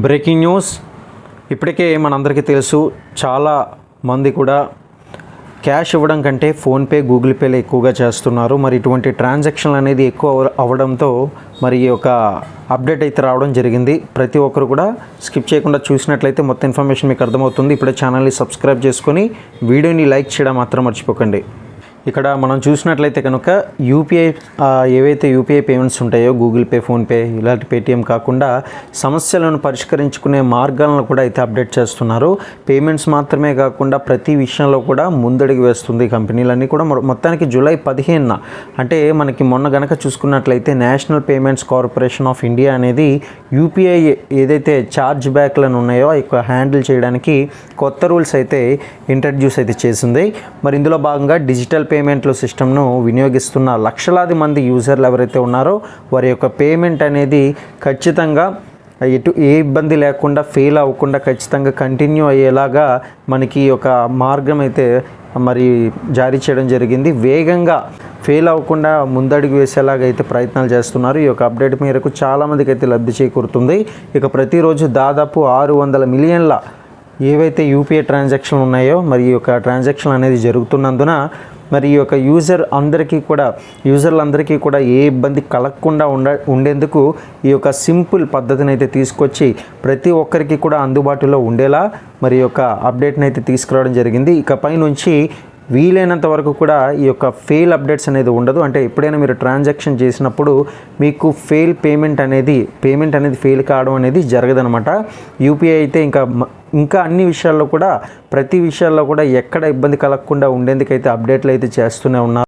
Breaking news. ఇప్పటికే మనందరికీ తెలుసు చాలా మంది కూడా క్యాష్ ఇవ్వడం కంటే ఫోన్పే గూగుల్ పేలో ఎక్కువగా చేస్తున్నారు. మరి ఇటువంటి ట్రాన్సాక్షన్ అనేది ఎక్కువ అవ్వడంతో మరి ఈ యొక్క అప్డేట్ అయితే రావడం జరిగింది. ప్రతి ఒక్కరు కూడా స్కిప్ చేయకుండా చూసినట్లయితే మొత్తం ఇన్ఫర్మేషన్ మీకు అర్థమవుతుంది. ఇప్పుడే ఛానల్ని సబ్స్క్రైబ్ చేసుకొని వీడియోని లైక్ చేయడం మాత్రం మర్చిపోకండి. ఇక్కడ మనం చూసినట్లయితే కనుక యూపీఐ ఏవైతే యూపీఐ పేమెంట్స్ ఉంటాయో గూగుల్ పే ఫోన్పే ఇలాంటి పేటిఎం కాకుండా సమస్యలను పరిష్కరించుకునే మార్గాలను కూడా అయితే అప్డేట్ చేస్తున్నారు. పేమెంట్స్ మాత్రమే కాకుండా ప్రతి విషయంలో కూడా ముందడుగు వేస్తుంది కంపెనీలన్నీ కూడా. మొత్తానికి జూలై పదిహేనున అంటే మనకి మొన్న గనక చూసుకున్నట్లయితే National Payments Corporation of India అనేది యూపీఐ ఏదైతే ఛార్జ్ బ్యాక్లను ఉన్నాయో ఆ హ్యాండిల్ చేయడానికి కొత్త రూల్స్ అయితే ఇంట్రడ్యూస్ అయితే చేసింది. మరి ఇందులో భాగంగా డిజిటల్ పేమెంట్లు సిస్టమ్ను వినియోగిస్తున్న లక్షలాది మంది యూజర్లు ఎవరైతే ఉన్నారో వారి యొక్క పేమెంట్ అనేది ఖచ్చితంగా ఎటు ఏ ఇబ్బంది లేకుండా ఫెయిల్ అవ్వకుండా ఖచ్చితంగా కంటిన్యూ అయ్యేలాగా మనకి ఒక మార్గం అయితే మరి జారీ చేయడం జరిగింది. వేగంగా ఫెయిల్ అవ్వకుండా ముందడుగు వేసేలాగా అయితే ప్రయత్నాలు చేస్తున్నారు. ఈ యొక్క అప్డేట్ మేరకు చాలామందికి అయితే లబ్ధి చేకూరుతుంది. ఇక ప్రతిరోజు దాదాపు ఆరు వందల మిలియన్ల ఏవైతే యూపీఐ ట్రాన్సాక్షన్లు ఉన్నాయో మరి ఈ యొక్క ట్రాన్సాక్షన్ అనేది జరుగుతున్నందున మరి ఈ యొక్క యూజర్ అందరికీ కూడా యూజర్లందరికీ కూడా ఏ ఇబ్బంది కలగకుండా ఉండ ఉండేందుకు ఈ యొక్క సింపుల్ పద్ధతిని అయితే తీసుకొచ్చి ప్రతి ఒక్కరికి కూడా అందుబాటులో ఉండేలా మరి యొక్క అప్డేట్ని అయితే తీసుకురావడం జరిగింది. ఇకపై నుంచి వీలైనంత వరకు కూడా ఈ యొక్క ఫెయిల్ అప్డేట్స్ అనేది ఉండదు. అంటే ఎప్పుడైనా మీరు ట్రాన్సాక్షన్ చేసినప్పుడు మీకు ఫెయిల్ పేమెంట్ అనేది పేమెంట్ అనేది ఫెయిల్ కావడం అనేది జరగదనమాట యూపీఐ అయితే ఇంకా ఇంకా అన్ని విషయాల్లో కూడా ప్రతి విషయాల్లో కూడా ఎక్కడ ఇబ్బంది కలగకుండా ఉండేందుకైతే అప్డేట్లు అయితే చేస్తూనే ఉన్నారు